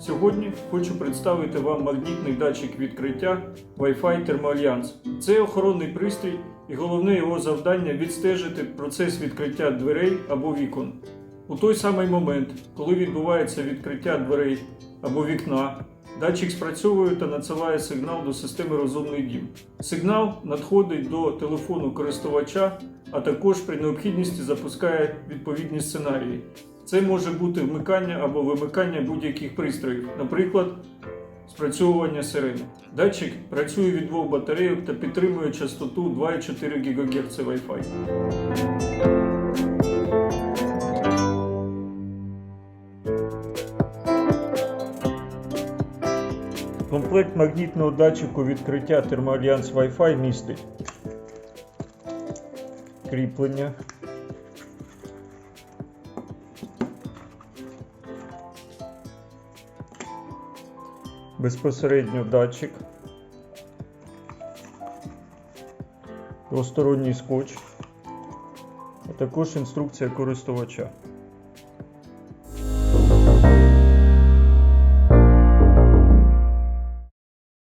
Сьогодні хочу представити вам магнітний датчик відкриття Wi-Fi Thermoalliance. Це охоронний пристрій і головне його завдання відстежити процес відкриття дверей або вікон. У той самий момент, коли відбувається відкриття дверей або вікна, датчик спрацьовує та надсилає сигнал до системи Розумний дім. Сигнал надходить до телефону користувача, а також при необхідності запускає відповідні сценарії. Це може бути вмикання або вимикання будь-яких пристроїв, наприклад, спрацьовування сирени. Датчик працює від двох батарейок та підтримує частоту 2,4 ГГц Wi-Fi. Комплект магнітного датчику відкриття термоальянс Wi-Fi містить кріплення. Безпосередньо датчик, двосторонній скотч, а також інструкція користувача.